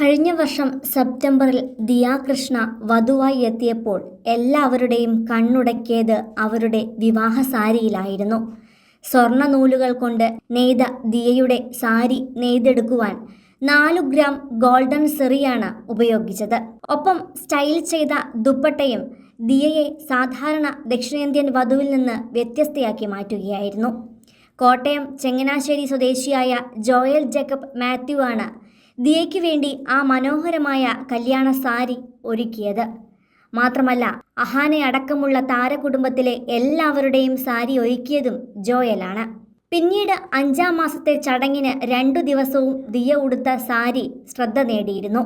കഴിഞ്ഞ വർഷം സെപ്റ്റംബറിൽ ദിയാകൃഷ്ണ വധുവായി എത്തിയപ്പോൾ എല്ലാവരുടെയും കണ്ണുടക്കിയത് അവരുടെ വിവാഹ സാരിയിലായിരുന്നു സ്വർണ നൂലുകൾ കൊണ്ട് നെയ്ത ദിയയുടെ സാരി നെയ്തെടുക്കുവാൻ നാലു ഗ്രാം ഗോൾഡൻ സെറിയാണ് ഉപയോഗിച്ചത്. ഒപ്പം സ്റ്റൈൽ ചെയ്ത ദുപ്പട്ടയും ദിയയെ സാധാരണ ദക്ഷിണേന്ത്യൻ വധുവിൽ നിന്ന് വ്യത്യസ്തയാക്കി മാറ്റുകയായിരുന്നു. കോട്ടയം ചെങ്ങനാശ്ശേരി സ്വദേശിയായ ജോയൽ ജേക്കബ് മാത്യു ആണ് ദിയയ്ക്ക് വേണ്ടി ആ മനോഹരമായ കല്യാണ സാരി ഒരുക്കിയത്. മാത്രമല്ല അഹാനെ അടക്കമുള്ള താരകുടുംബത്തിലെ എല്ലാവരുടെയും സാരി ഒരുക്കിയതും ജോയലാണ്. പിന്നീട് അഞ്ചാം മാസത്തെ ചടങ്ങിന് രണ്ടു ദിവസവും ദിയ ഉടുത്ത സാരി ശ്രദ്ധ നേടിയിരുന്നു.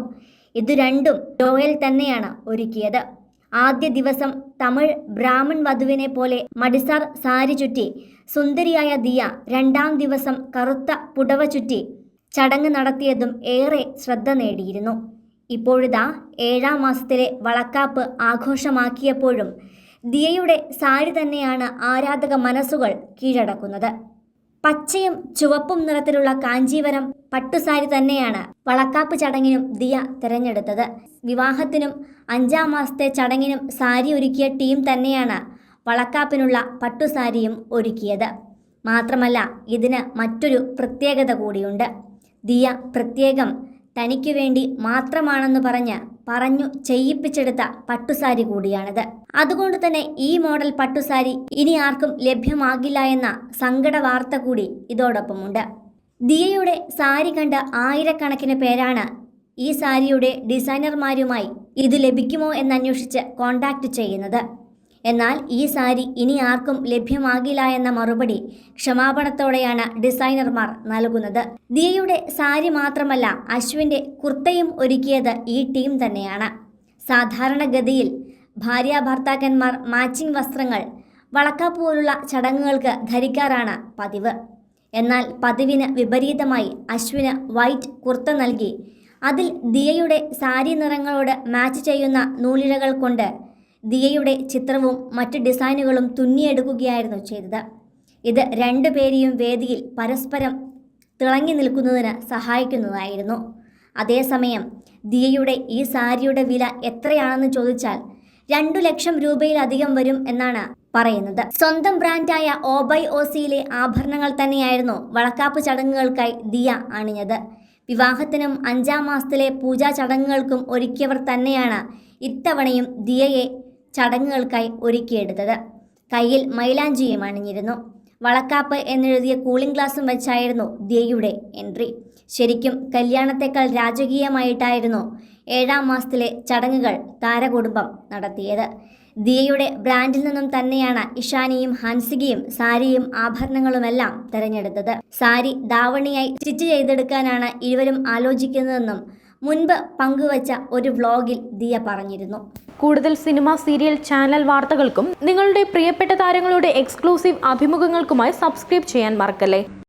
ഇത് രണ്ടും ജോയൽ തന്നെയാണ് ഒരുക്കിയത്. ആദ്യ ദിവസം തമിഴ് ബ്രാഹ്മൺ വധുവിനെ പോലെ മടിസാർ സാരി ചുറ്റി സുന്ദരിയായ ദിയ രണ്ടാം ദിവസം കറുത്ത പുടവ ചുറ്റി ചടങ്ങ് നടത്തിയതും ഏറെ ശ്രദ്ധ നേടിയിരുന്നു. ഇപ്പോഴിതാ ഏഴാം മാസത്തിലെ വളക്കാപ്പ് ആഘോഷമാക്കിയപ്പോഴും ദിയയുടെ സാരി തന്നെയാണ് ആരാധക മനസ്സുകൾ കീഴടക്കുന്നത്. പച്ചയും ചുവപ്പും നിറത്തിലുള്ള കാഞ്ചീവരം പട്ടുസാരി തന്നെയാണ് വളക്കാപ്പ് ചടങ്ങിനും ദിയ തിരഞ്ഞെടുത്തത്. വിവാഹത്തിനും അഞ്ചാം മാസത്തെ ചടങ്ങിനും സാരി ഒരുക്കിയ ടീം തന്നെയാണ് വളക്കാപ്പിനുള്ള പട്ടുസാരിയും ഒരുക്കിയത്. മാത്രമല്ല ഇതിന് മറ്റൊരു പ്രത്യേകത കൂടിയുണ്ട്. ദിയ പ്രത്യേകം തനിക്ക് വേണ്ടി മാത്രമാണെന്ന് പറഞ്ഞ് പറഞ്ഞു ചെയ്യിപ്പിച്ചെടുത്ത പട്ടുസാരി കൂടിയാണിത്. അതുകൊണ്ട് തന്നെ ഈ മോഡൽ പട്ടുസാരി ഇനി ആർക്കും ലഭ്യമാകില്ല എന്ന സങ്കട വാർത്ത കൂടി ഇതോടൊപ്പമുണ്ട്. ദിയയുടെ സാരി കണ്ട ആയിരക്കണക്കിന് പേരാണ് ഈ സാരിയുടെ ഡിസൈനർമാരുമായി ഇത് ലഭിക്കുമോ എന്നന്വേഷിച്ച് കോണ്ടാക്ട് ചെയ്യുന്നത്. എന്നാൽ ഈ സാരി ഇനി ആർക്കും ലഭ്യമാകില്ല എന്ന മറുപടി ക്ഷമാപണത്തോടെയാണ് ഡിസൈനർമാർ നൽകുന്നത്. ദിയയുടെ സാരി മാത്രമല്ല അശ്വിന്റെ കുർത്തയും ഒരുക്കിയത് ഈ ടീം തന്നെയാണ്. സാധാരണഗതിയിൽ ഭാര്യ ഭർത്താക്കന്മാർ മാച്ചിങ് വസ്ത്രങ്ങൾ വളക്കാപ്പോലുള്ള ചടങ്ങുകൾക്ക് ധരിക്കാറാണ് പതിവ്. എന്നാൽ പതിവിന് വിപരീതമായി അശ്വിന് വൈറ്റ് കുർത്ത നൽകി. അതിൽ ദിയയുടെ സാരി നിറങ്ങളോട് മാച്ച് ചെയ്യുന്ന നൂലിഴകൾ കൊണ്ട് ദിയയുടെ ചിത്രവും മറ്റ് ഡിസൈനുകളും തുന്നിയെടുക്കുകയായിരുന്നു ചെയ്തത്. ഇത് രണ്ടു രണ്ടുപേരെയും വേദിയിൽ പരസ്പരം തിളങ്ങി നിൽക്കുന്നതിന് സഹായിക്കുന്നതായിരുന്നു. അതേസമയം ദിയയുടെ ഈ സാരിയുടെ വില എത്രയാണെന്ന് ചോദിച്ചാൽ രണ്ടു ലക്ഷം രൂപയിലധികം വരും എന്നാണ് പറയുന്നത്. സ്വന്തം ബ്രാൻഡായ ഓബൈ ഓസിയിലെ ആഭരണങ്ങൾ തന്നെയായിരുന്നു വളക്കാപ്പ് ചടങ്ങുകൾക്കായി ദിയ അണിഞ്ഞത്. വിവാഹത്തിനും അഞ്ചാം മാസത്തിലെ പൂജാ ചടങ്ങുകൾക്കും ഒരുക്കിയവർ തന്നെയാണ് ഇത്തവണയും ദിയയെ ചടങ്ങുകൾക്കായി ഒരുക്കിയെടുത്തത്. കയ്യിൽ മൈലാഞ്ചിയും അണിഞ്ഞിരുന്നു. വളക്കാപ്പ് എന്നെഴുതിയ കൂളിംഗ് ഗ്ലാസും വെച്ചായിരുന്നു ദിയയുടെ എൻട്രി. ശരിക്കും കല്യാണത്തെക്കാൾ രാജകീയമായിട്ടായിരുന്നു ഏഴാം മാസത്തിലെ ചടങ്ങുകൾ താരകുടുംബം നടത്തിയത്. ദിയയുടെ ബ്രാൻഡിൽ നിന്നും തന്നെയാണ് ഇഷാനിയും ഹൻസികയും സാരിയും ആഭരണങ്ങളുമെല്ലാം തിരഞ്ഞെടുത്തത്. സാരി ദാവണിയായി സ്റ്റിച്ച് ചെയ്തെടുക്കാനാണ് ഇരുവരും ആലോചിക്കുന്നതെന്നും മുൻപ് പങ്കുവച്ച ഒരു വ്ലോഗിൽ ദിയ പറഞ്ഞിരുന്നു. കൂടുതൽ സിനിമ സീരിയൽ ചാനൽ വാർത്തകൾക്കും നിങ്ങളുടെ പ്രിയപ്പെട്ട താരങ്ങളുടെ എക്സ്ക്ലൂസീവ് അഭിമുഖങ്ങൾക്കുമായി സബ്സ്ക്രൈബ് ചെയ്യാൻ മറക്കല്ലേ?